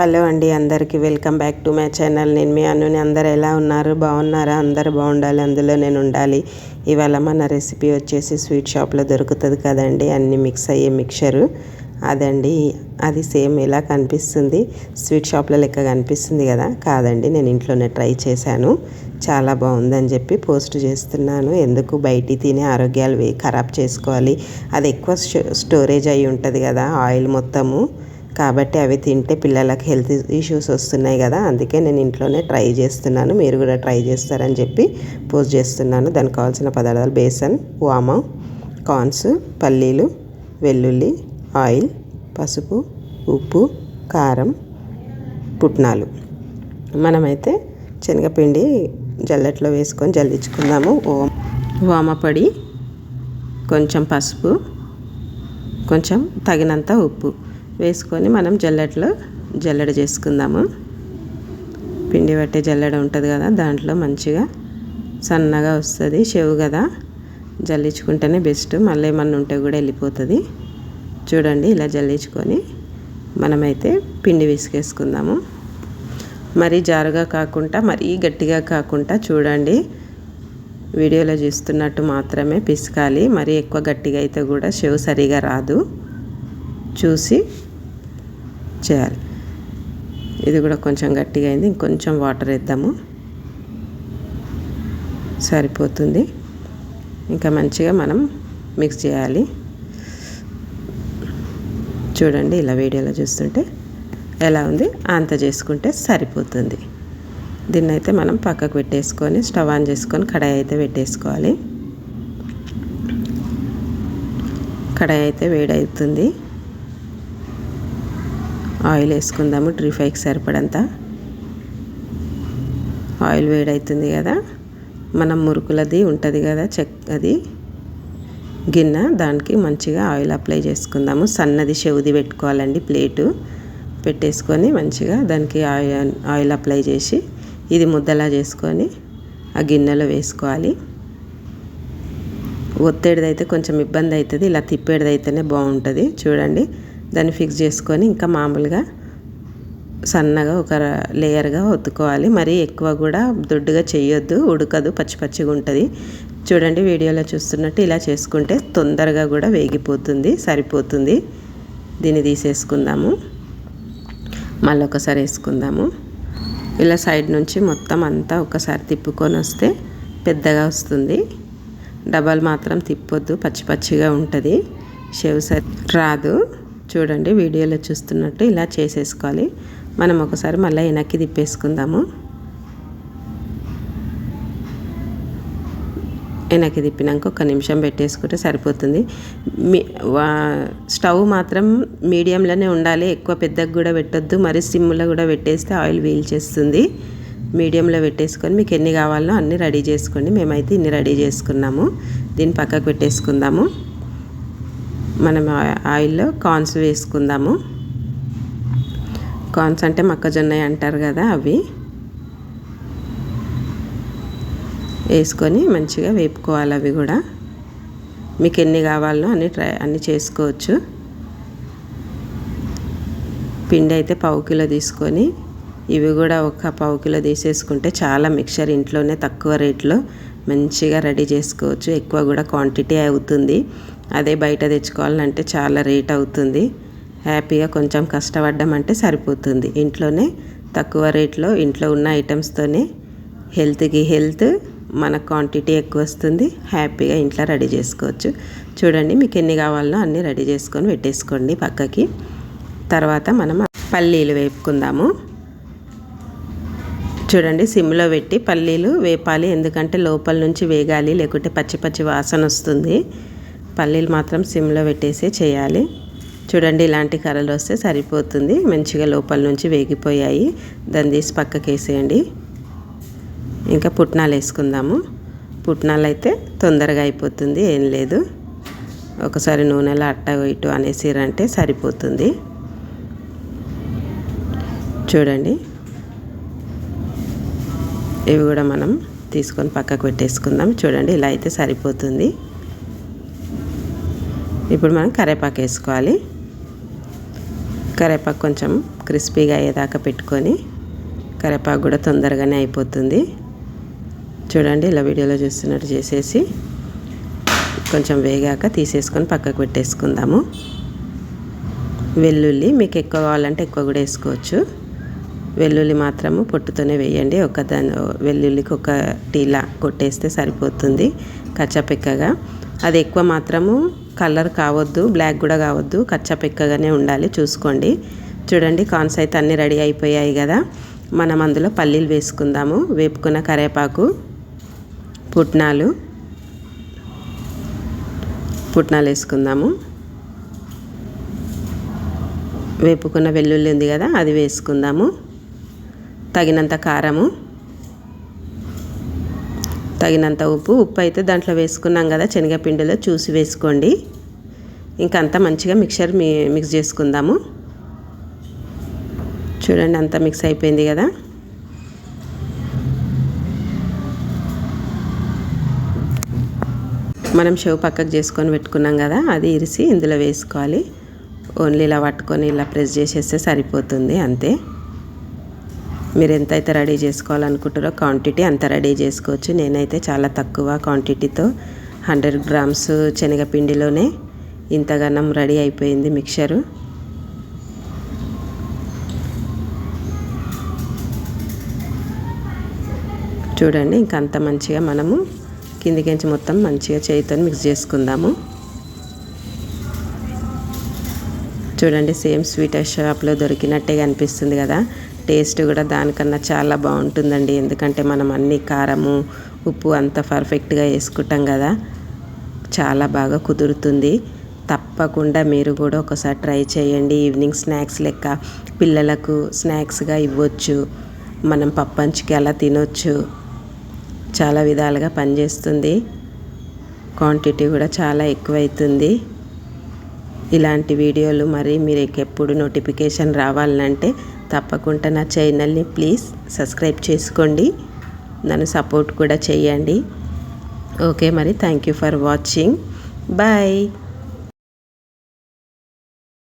Hello అండి అందరికీ welcome back to my channel. నేను మీ అన్నుని అందరు ఎలా ఉన్నారు? బాగున్నారా? అందరు బాగుండాలి. అందులో నేను ఉండాలి. ఇవాళ మన రెసిపీ వచ్చేసి స్వీట్ షాప్లో దొరుకుతుంది కదండి. అన్ని మిక్స్ అయ్యే మిక్చరు. అదండి. అది సేమ్ ఎలా కనిపిస్తుంది. స్వీట్ షాప్లో లెక్క కనిపిస్తుంది కదా? కాదండి. నేను ఇంట్లోనే ట్రై చేశాను. చాలా బాగుందని చెప్పి పోస్ట్ చేస్తున్నాను. ఎందుకు? బయటి తినే ఆరోగ్యాలు ఖరాబ్ చేసుకోవాలి. అది ఎక్కువ స్టోరేజ్ అయి ఉంటుంది కదా ఆయిల్ మొత్తము. కాబట్టి అవి తింటే పిల్లలకు హెల్త్ ఇష్యూస్ వస్తున్నాయి కదా అందుకే నేను ఇంట్లోనే ట్రై చేస్తున్నాను. మీరు కూడా ట్రై చేస్తారని చెప్పి పోస్ట్ చేస్తున్నాను. దానికి కావాల్సిన పదార్థాలు బేసన్ వామ కార్న్స్ పల్లీలు వెల్లుల్లి ఆయిల్ పసుపు ఉప్పు కారం పుట్నాలు. మనమైతే శనగపిండి జల్లెట్లో వేసుకొని జల్లించుకుందాము. ఓం. వామపొడి కొంచెం పసుపు కొంచెం తగినంత ఉప్పు. వేసుకొని మనం జల్లెట్లో జల్లెడ చేసుకుందాము. పిండి పట్టే జల్లెడ ఉంటుంది కదా దాంట్లో మంచిగా సన్నగా వస్తుంది చెవు కదా. జల్లించుకుంటేనే బెస్ట్ మళ్ళీ ఏమన్నా ఉంటే కూడా వెళ్ళిపోతుంది. చూడండి ఇలా జల్లించుకొని మనమైతే పిండి విసికేసుకుందాము మరీ జారుగా కాకుండా మరీ గట్టిగా కాకుండా చూడండి. వీడియోలో చూస్తున్నట్టు మాత్రమే పిసకాలి. మరీ ఎక్కువ గట్టిగా అయితే కూడా చెవు సరిగా రాదు. చూసి చేయాలి. ఇది కూడా కొంచెం గట్టిగా అయింది. ఇంకొంచెం వాటర్ వేద్దాము. సరిపోతుంది. ఇంకా మంచిగా మనం మిక్స్ చేయాలి. చూడండి ఇలా వీడియోలో చూస్తుంటే ఎలా ఉంది? అంత చేసుకుంటే సరిపోతుంది. దీన్ని అయితే మనం పక్కకు పెట్టేసుకొని స్టవ్ ఆన్ చేసుకొని కడాయి అయితే పెట్టేసుకోవాలి. కడాయి అయితే వేడవుతుంది. ఆయిల్ వేసుకుందాము డ్రీ ఫ్రైకి సరిపడంత. ఆయిల్ వేడవుతుంది కదా మనం మురుకులది ఉంటుంది కదా చెక్ అది. గిన్నె దానికి మంచిగా ఆయిల్ అప్లై చేసుకుందాము. సన్నది చెవుది పెట్టుకోవాలండి ప్లేటు. పెట్టేసుకొని మంచిగా దానికి ఆయిల్ ఆయిల్ అప్లై చేసి ఇది ముద్దలా చేసుకొని ఆ గిన్నెలో వేసుకోవాలి. ఒత్తేడిదైతే కొంచెం ఇబ్బంది అవుతుంది ఇలా తిప్పేడిదైతేనే బాగుంటుంది. చూడండి దాన్ని ఫిక్స్ చేసుకొని ఇంకా మామూలుగా సన్నగా ఒక లేయర్గా ఒత్తుకోవాలి. మరీ ఎక్కువ కూడా దొడ్డుగా చేయొద్దు ఉడకదు పచ్చి పచ్చిగా ఉంటుంది. చూడండి వీడియోలో చూస్తున్నట్టు ఇలా చేసుకుంటే తొందరగా కూడా వేగిపోతుంది సరిపోతుంది. దీన్ని తీసేసుకుందాము. మళ్ళీ ఒకసారి వేసుకుందాము. ఇలా సైడ్ నుంచి మొత్తం అంతా ఒకసారి తిప్పుకొని వస్తే పెద్దగా వస్తుంది. డబల్ మాత్రం తిప్పొద్దు పచ్చి పచ్చిగా ఉంటుంది. షేవ్ సరి రాదు. చూడండి వీడియోలో చూస్తున్నట్టు ఇలా చేసేసుకోవాలి. మనం ఒకసారి మళ్ళీ వెనక్కి తిప్పేసుకుందాము. వెనక్కి తిప్పినాక ఒక నిమిషం పెట్టేసుకుంటే సరిపోతుంది. మీ స్టవ్ మాత్రం మీడియంలోనే ఉండాలి. ఎక్కువ పెద్దగా కూడా పెట్టొద్దు. మరి సిమ్లో కూడా పెట్టేస్తే ఆయిల్ వీల్ చేస్తుంది మీడియంలో పెట్టేసుకొని మీకు ఎన్ని కావాలో అన్నీ రెడీ చేసుకోండి. మేమైతే ఇన్ని రెడీ చేసుకున్నాము. దీన్ని పక్కకు పెట్టేసుకుందాము. మనం ఆయిల్లో కార్న్స్ వేసుకుందాము. కార్న్స్ అంటే మొక్కజొన్న అంటారు కదా అవి. వేసుకొని మంచిగా వేపుకోవాలి అవి కూడా. మీకు ఎన్ని కావాలో అన్ని ట్రై అన్ని చేసుకోవచ్చు. పిండి అయితే పావు కిలో తీసుకొని ఇవి కూడా ఒక పావు కిలో తీసేసుకుంటే చాలా మిక్చర్ ఇంట్లోనే తక్కువ రేట్లో మంచిగా రెడీ చేసుకోవచ్చు. ఎక్కువ కూడా క్వాంటిటీ అవుతుంది. అదే బయట తెచ్చుకోవాలంటే చాలా రేట్ అవుతుంది. హ్యాపీగా కొంచెం కష్టపడ్డం అంటే సరిపోతుంది. ఇంట్లోనే తక్కువ రేట్లో ఇంట్లో ఉన్న ఐటమ్స్తోనే హెల్త్కి హెల్త్ మన క్వాంటిటీ ఎక్కువ వస్తుంది. హ్యాపీగా ఇంట్లో రెడీ చేసుకోవచ్చు. చూడండి మీకు ఎన్ని కావాలో అన్నీ రెడీ చేసుకొని పెట్టేసుకోండి పక్కకి. తర్వాత మనం పల్లీలు వేపుకుందాము. చూడండి సిమ్లో పెట్టి పల్లీలు వేపాలి. ఎందుకంటే లోపల నుంచి వేగాలి లేకుంటే పచ్చి పచ్చి వాసన వస్తుంది. పల్లీలు మాత్రం సిమ్లో పెట్టేసే చేయాలి. చూడండి ఇలాంటి కర్రలు వస్తే సరిపోతుంది. మంచిగా లోపల నుంచి వేగిపోయాయి. దాన్ని తీసి పక్కకి వేసేయండి ఇంకా పుట్నాలు వేసుకుందాము. పుట్నాలు అయితే తొందరగా అయిపోతుంది ఏం లేదు. ఒకసారి నూనెలో అట్ట ఇటు అనేసిరంటే సరిపోతుంది. చూడండి. ఇవి కూడా మనం తీసుకొని పక్కకు పెట్టేసుకుందాం. చూడండి ఇలా అయితే సరిపోతుంది. ఇప్పుడు మనం కరేపాకు వేసుకోవాలి. కరేపాకు కొంచెం క్రిస్పీగా అయ్యేదాకా పెట్టుకొని కరేపాకు కూడా తొందరగానే అయిపోతుంది. చూడండి ఇలా వీడియోలో చూస్తున్నట్టు చేసేసి కొంచెం వేగాక తీసేసుకొని పక్కకు పెట్టేసుకుందాము. వెల్లుల్లి మీకు ఎక్కువ కావాలంటే ఎక్కువ కూడా వేసుకోవచ్చు. వెల్లుల్లి మాత్రము పొట్టుతోనే వేయండి. ఒక దాని వెల్లుల్లికి ఒక టీలా కొట్టేస్తే సరిపోతుంది. కచ్చపెక్కగా. అది ఎక్కువ మాత్రము కలర్ కావద్దు బ్లాక్ కూడా కావద్దు కచ్చపెక్కగానే ఉండాలి. చూసుకోండి. చూడండి కాన్స్ అయితే అన్నీ రెడీ అయిపోయాయి కదా. మనం అందులో పల్లీలు వేసుకుందాము. వేపుకున్న కరేపాకు పుట్నాలు పుట్నాలు వేసుకుందాము. వేపుకున్న వెల్లుల్లి ఉంది కదా అది వేసుకుందాము. తగినంత కారము తగినంత ఉప్పు ఉప్పు అయితే దాంట్లో వేసుకున్నాం కదా శనగపిండిలో చూసి వేసుకోండి. ఇంకంతా మంచిగా మిక్చర్ మీ మిక్స్ చేసుకుందాము. చూడండి అంతా మిక్స్ అయిపోయింది కదా. మనం షవ్ పక్కకు చేసుకొని పెట్టుకున్నాం కదా అది ఇరిసి ఇందులో వేసుకోవాలి. ఓన్లీ ఇలా పట్టుకొని ఇలా ప్రెస్ చేసేస్తే సరిపోతుంది అంతే. మీరు ఎంతైతే రెడీ చేసుకోవాలనుకుంటారో క్వాంటిటీ అంత రెడీ చేసుకోవచ్చు. నేనైతే చాలా తక్కువ క్వాంటిటీతో హండ్రెడ్ గ్రామ్స్ శనగపిండిలోనే ఇంతగానం రెడీ అయిపోయింది మిక్చరు. చూడండి ఇంకంత మంచిగా మనము కిందికించి మొత్తం మంచిగా చేయితో మిక్స్ చేసుకుందాము. చూడండి సేమ్ స్వీట్ షాప్లో దొరికినట్టే అనిపిస్తుంది కదా. టేస్ట్ కూడా దానికన్నా చాలా బాగుంటుందండి. ఎందుకంటే మనం అన్ని కారము ఉప్పు అంత పర్ఫెక్ట్గా వేసుకుంటాం కదా. చాలా బాగా కుదురుతుంది. తప్పకుండా మీరు కూడా ఒకసారి ట్రై చేయండి. ఈవినింగ్ స్నాక్స్ లెక్క పిల్లలకు స్నాక్స్గా ఇవ్వచ్చు. మనం పప్పంచికి అలా తినొచ్చు. చాలా విధాలుగా పనిచేస్తుంది. క్వాంటిటీ కూడా చాలా ఎక్కువైతుంది. ఇలాంటి వీడియోలు మరి మీరు ఎప్పుడు నోటిఫికేషన్ రావాలంటే తప్పకుండా నా ఛానల్ని ప్లీజ్ సబ్స్క్రైబ్ చేసుకోండి. నన్ను సపోర్ట్ కూడా చేయండి. ఓకే మరి thank you for watching. Bye.